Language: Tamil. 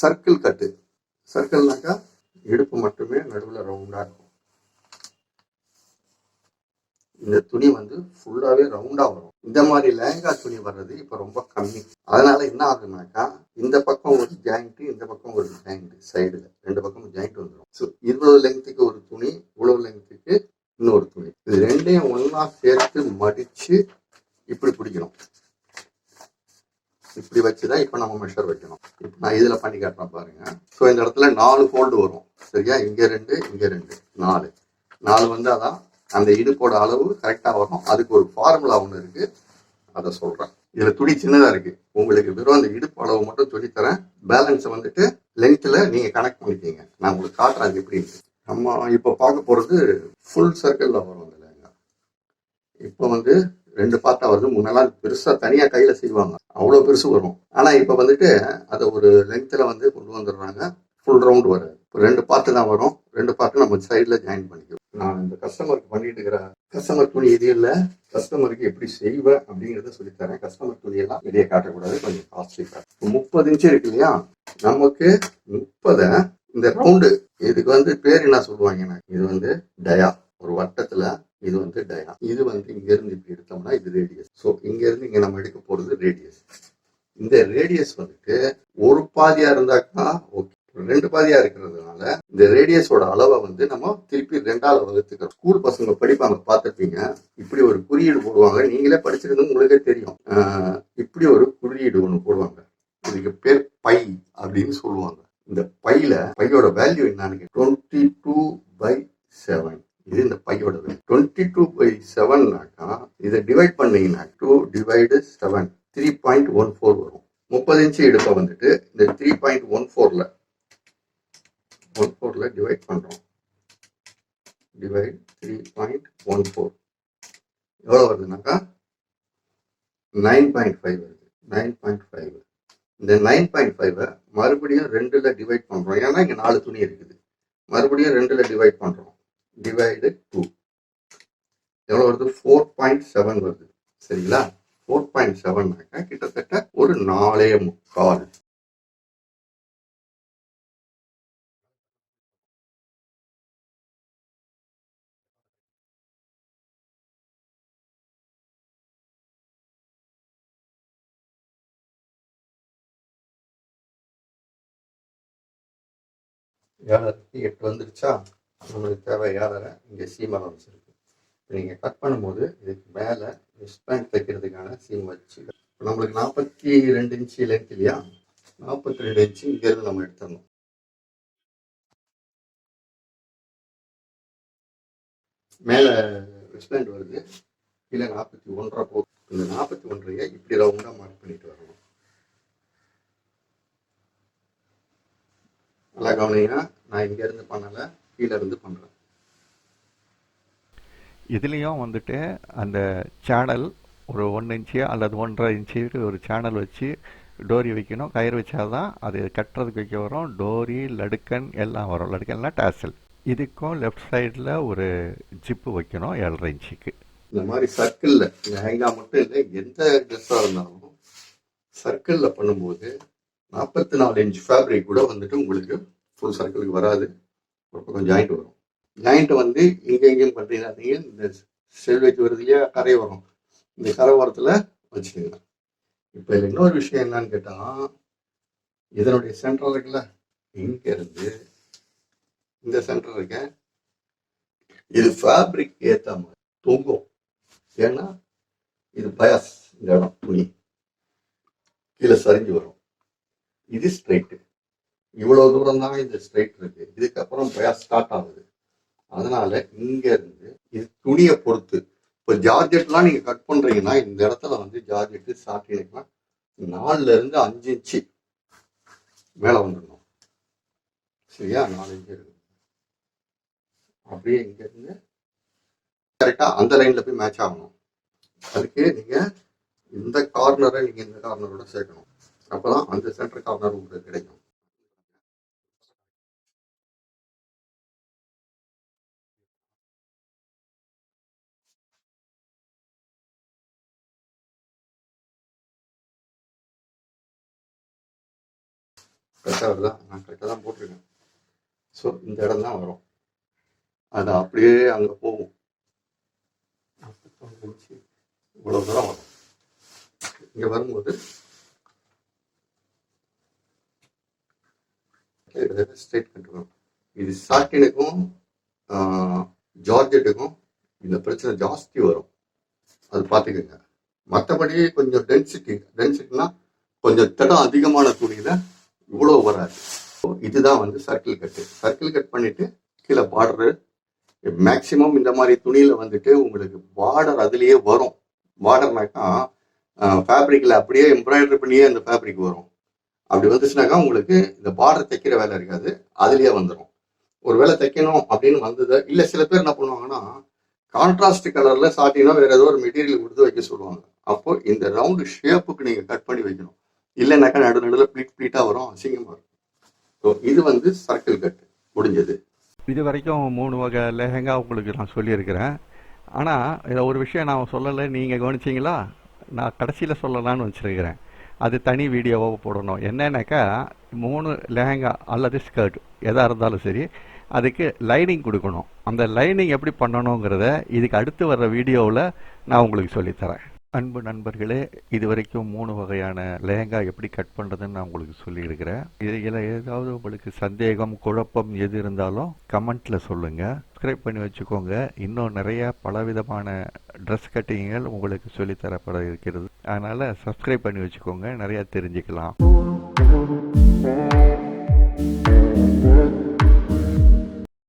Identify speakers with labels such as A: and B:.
A: சர்க்கிள் கட்டு. சர்க்கிள்னாக்கா இடுப்பு மட்டுமே நடுவில் ரவுண்டாக இருக்கும். இந்த துணி வந்து ஃபுல்லாகவே ரவுண்டாக வரும். இந்த மாதிரி லேங்கா துணி வர்றது இப்போ ரொம்ப கம்மி. அதனால என்ன ஆகுனாக்கா இந்த பக்கம் ஒரு ஜாயிண்ட் இந்த பக்கம் ஒரு ஜாயிண்ட் சைடில் ரெண்டு பக்கம் ஜாயிண்ட் வந்துடும் ஸோ இவ்வளவு லெங்க்த்துக்கு ஒரு துணி இவ்வளவு லெங்க்த்துக்கு இன்னொரு துணி. இது ரெண்டையும் ஒன்றா சேர்த்து மடிச்சு இப்படி பிடிக்கணும். இப்படி வச்சுதான் இப்போ நம்ம மெஷர் வைக்கணும். நான் இதில் பண்ணி காட்டுறேன் பாருங்க. ஸோ இந்த இடத்துல நாலு ஃபோல்டு வரும். சரியா? இங்கே ரெண்டு இங்கே ரெண்டு. நாலு. நாலு வந்து அதான் அந்த இடுப்போட அளவு கரெக்டாக வரும் அதுக்கு ஒரு ஃபார்முலா ஒன்று இருக்குது அதை சொல்கிறேன் இதில் துணி சின்னதாக இருக்குது உங்களுக்கு வெறும் அந்த இடுப்பு அளவு மட்டும் சொல்லித்தரேன் பேலன்ஸை வந்துட்டு லென்த்தில் நீங்கள் கனெக்ட் பண்ணிக்கிங்க. நான் உங்களுக்கு காட்டுறேன் அது எப்படின்னு. நம்ம இப்போ பார்க்க போகிறது ஃபுல் சர்க்கிளில் வரும் இல்லைங்க இப்போ வந்து ரெண்டு பார்ட்டா வருது. முன்னெல்லாம் பெருசா தனியா கையில செய்வாங்க. அவ்வளவு பெருசு வரும். ஆனா இப்ப வந்துட்டு அதை ஒரு லென்த்தில் வந்து கொண்டு வந்துடுறாங்க. ஃபுல் ரவுண்ட் வராது இப்போ ரெண்டு பார்ட்டு தான் வரும். ரெண்டு பார்ட்டு நம்ம சைடில் ஜாயின் பண்ணிக்கிறோம். நான் இந்த கஸ்டமருக்கு பண்ணிட்டு இருக்கிற கஸ்டமர் துணி இது இல்லை. கஸ்டமருக்கு எப்படி செய்வேன் அப்படிங்கிறத சொல்லித்தரேன். கஸ்டமர் துணியெல்லாம் வெளியே காட்டக்கூடாது. கொஞ்சம் காஸ்ட்லி முப்பது இன்ச்சு இருக்கு இல்லையா? நமக்கு முப்பதை இந்த ரவுண்டு இதுக்கு வந்து பேர் என்ன சொல்லுவாங்க இது வந்து டயா. ஒரு வட்டத்துல இது வந்து டயா இது வந்து இங்க இருந்து இப்படி எடுத்தோம்னா இது ரேடியஸ் ஸோ இங்க இருந்து இங்க நம்ம எடுக்க போறது ரேடியஸ் இந்த ரேடியஸ் வந்துட்டு ஒரு பாதியா இருந்தாக்கா ஓகே ரெண்டு பாதியா இருக்கிறதுனால இந்த ரேடியஸோட அளவை வந்து நம்ம திருப்பி ரெண்டாவது வகுத்துக்கிறோம். ஸ்கூல் பசங்க படிப்பாங்க பார்த்துருப்பீங்க. இப்படி ஒரு குறியீடு போடுவாங்க. நீங்களே படிச்சிருந்து உங்களுக்கே தெரியும். இப்படி ஒரு குறியீடு ஒன்று போடுவாங்க. இதுக்கு பேர் பை அப்படின்னு சொல்லுவாங்க. இந்த பையில பையோட வேல்யூ என்னன்னு டுவெண்ட்டி டூ பை செவன் இது இந்த பையோட வேல்யூ டுவெண்ட்டி டூ பை செவன்னாக்கா இதை டிவைட் பண்ணீங்கன்னா two divide seven three point one four வரும். முப்பது இன்ச்சு இடுப்பை வந்துட்டு இந்த த்ரீ பாயிண்ட் ஒன் ஃபோரில் ஒன் ஃபோரில் டிவைட் பண்ணுறோம் divide three point one four எவ்வளோ வருதுனாக்கா நைன் பாயிண்ட் ஃபைவ் வருது. நைன் பாயிண்ட் ஃபைவ் இந்த நைன் பாயிண்ட் ஃபைவை மறுபடியும் ரெண்டில் டிவைட் பண்ணுறோம் ஏன்னா இங்கே நாலு துணி இருக்குது. மறுபடியும் ரெண்டில் டிவைட் பண்ணுறோம் டிவைடு டூ எவ்வளோ வருது? ஃபோர் பாயிண்ட் செவன் வருது. சரிங்களா? ஃபோர் பாயிண்ட் செவன்னாக்கா கிட்டத்தட்ட ஒரு நாலே முக்கால். ஏழரை எட்டு வந்துருச்சா? நம்மளுக்கு தேவை ஏழரை இங்கே சீம் வச்சிருக்கு நீங்கள் கட் பண்ணும்போது இதுக்கு மேலே ஸ்பேண்ட் தைக்கிறதுக்கான சீம் வச்சு இப்போ நம்மளுக்கு நாற்பத்தி ரெண்டு இன்ச்சு லென்த் இல்லையா? நாற்பத்தி ரெண்டு இன்ச்சு இங்கேருந்து நம்ம எடுத்துடணும். மேலே வெஸ்ட்பேண்ட் வருது. கீழே நாற்பத்தி ஒன்றரை போகுது. இந்த நாற்பத்தி ஒன்றையை இப்படி ரவுண்டாக மார்க் பண்ணிட்டு வரணும். நல்லா கவனிங்கன்னா நான் இங்கேருந்து பண்ணலை கீழே இருந்து பண்ணுறேன்
B: இதுலேயும் வந்துட்டு அந்த சேனல் ஒரு ஒன் இன்ச்சு அல்லது ஒன்றரை இன்ச்சு ஒரு சேனல் வச்சு டோரி வைக்கணும். கயிறு வச்சாதான் அது கட்டுறதுக்கு வைக்க வரும். டோரி லடுக்கன் எல்லாம் வரும். லடுக்கன்னா டேசல் இதுக்கும் லெஃப்ட் சைடில் ஒரு ஜிப்பு வைக்கணும் ஏழரை இன்ச்சுக்கு.
A: இந்த மாதிரி சர்க்கிளில் லெஹங்கா மட்டும் இல்லை எந்த ட்ரெஸ்ஸாக இருந்தாலும் சர்க்கிளில் பண்ணும்போது நாற்பத்தி நாலு இன்ச் ஃபேப்ரிக் கூட வந்துட்டு உங்களுக்கு ஃபுல் சர்க்கிளுக்கு வராது. ஒரு பக்கம் ஜாயிண்ட் வரும். ஜாயிண்ட்டை வந்து இங்கே எங்கேயும் பண்ணுறீங்க இந்த செல் வச்சு வருது இல்லையா கரை வரும். இந்த கரை ஓரத்தில் வச்சுக்கோங்க. இப்போ இதில் இன்னொரு விஷயம் என்னன்னு கேட்டால் இதனுடைய சென்டர் இருக்குல்ல இங்கே இருந்து இந்த சென்டர் இருக்க இது ஃபேப்ரிக் ஏற்ற மாதிரி தொங்கும். ஏன்னா இது பயாஸ் இந்த இடம் துணி. கீழே சரிஞ்சு வரும். இது ஸ்ட்ரைட்டு இவ்வளோ தூரம் தான் இந்த ஸ்ட்ரைட் இருக்கு. இதுக்கப்புறம் பயாஸ் ஸ்டார்ட் ஆகுது. அதனால இங்க இருந்து இது துணியை பொறுத்து. இப்போ ஜார்ஜெட்லாம் நீங்க கட் பண்றீங்கன்னா இந்த இடத்துல வந்து ஜார்ஜெட்டு சாட்டினுக்குலாம் நாலுல இருந்து அஞ்சு இன்ச்சு மேல வந்துடணும். சரியா? நாலு இன்ச்சு இருக்கு. அப்படியே இங்க இருந்து கரெக்டா அந்த லைன்ல போய் மேட்ச் ஆகணும். அதுக்கு நீங்க இந்த கார்னரை நீங்க இந்த கார்னரோட சேர்க்கணும். அப்பதான் அந்த சென்டர் கார்னர் உங்களுக்கு கிடைக்கும். கரெக்டாக வருதா? நான் கரெக்டாக தான் போட்டிருக்கேன். ஸோ இந்த இடம் தான் வரும். அது அப்படியே அங்கே போகும். இவ்வளோ தூரம் வரும். இங்கே வரும்போது ஸ்ட்ரெயிட் கட் இது சாட்டினுக்கும் ஜார்ஜெட்டுக்கும் இந்த பிரச்சனை ஜாஸ்தி வரும். அது பார்த்துக்கோங்க. மற்றபடி கொஞ்சம் டென்சிட்டி டென்சிட்டினா கொஞ்சம் திடம் அதிகமான துணியில் இவ்வளோ வராது. இதுதான் வந்து சர்க்கிள் கட்டு சர்க்கிள் கட் பண்ணிட்டு கீழே பார்டரு மேக்சிமம் இந்த மாதிரி துணியில் வந்துட்டு உங்களுக்கு பார்டர் அதுலேயே வரும். பார்டர்னாக்கா ஃபேப்ரிக்கில் அப்படியே எம்ப்ராய்டரி பண்ணியே அந்த ஃபேப்ரிக் வரும். அப்படி வந்துச்சுனாக்கா உங்களுக்கு இந்த பார்டர் தைக்கிற வேலை இருக்காது. அதுலேயே வந்துடும் ஒரு வேலை தைக்கணும் அப்படின்னு வந்தது இல்லை சில பேர் என்ன பண்ணுவாங்கன்னா கான்ட்ராஸ்ட் கலரில் சாட்டினா வேறு ஏதோ ஒரு மெட்டீரியல் கொடுத்து வைக்க சொல்லுவாங்க. அப்போ இந்த ரவுண்டு ஷேப்புக்கு நீங்கள் கட் பண்ணி வைக்கணும். இல்லைனாக்கா நடு நடுவில் ப்ளீட் ப்ளீட்டாக வரும் அசிங்கமாக வரும். ஸோ இது வந்து சர்க்கிள் கட் முடிஞ்சது.
B: இது வரைக்கும் மூணு வகை லெஹங்கா உங்களுக்கு நான் சொல்லியிருக்கிறேன். ஆனால் இதை ஒரு விஷயம் நான் சொல்லலை நீங்கள் கவனிச்சிங்களா? நான் கடைசியில் சொல்லலாம்னு வச்சுருக்கிறேன். அது தனி வீடியோவாக போடணும். என்னன்னாக்கா மூணு லெஹங்கா அல்லது ஸ்கர்ட் எதாக இருந்தாலும் சரி அதுக்கு லைனிங் கொடுக்கணும். அந்த லைனிங் எப்படி பண்ணணுங்கிறத இதுக்கு அடுத்து வர்ற வீடியோவில் நான் உங்களுக்கு சொல்லித்தரேன். அன்பு நண்பர்களே இது வரைக்கும் மூணு வகையான லேங்கா எப்படி கட் பண்ணுறதுன்னு நான் உங்களுக்கு சொல்லியிருக்கிறேன். இதில் ஏதாவது உங்களுக்கு சந்தேகம் குழப்பம் எது இருந்தாலும் கமெண்ட்டில் சொல்லுங்கள் சப்ஸ்கிரைப் பண்ணி வச்சுக்கோங்க. இன்னும் நிறைய பலவிதமான ட்ரெஸ் கட்டிங்கள் உங்களுக்கு சொல்லித்தரப்பட இருக்கிறது. அதனால் சப்ஸ்கிரைப் பண்ணி வச்சுக்கோங்க. நிறையா தெரிஞ்சுக்கலாம்.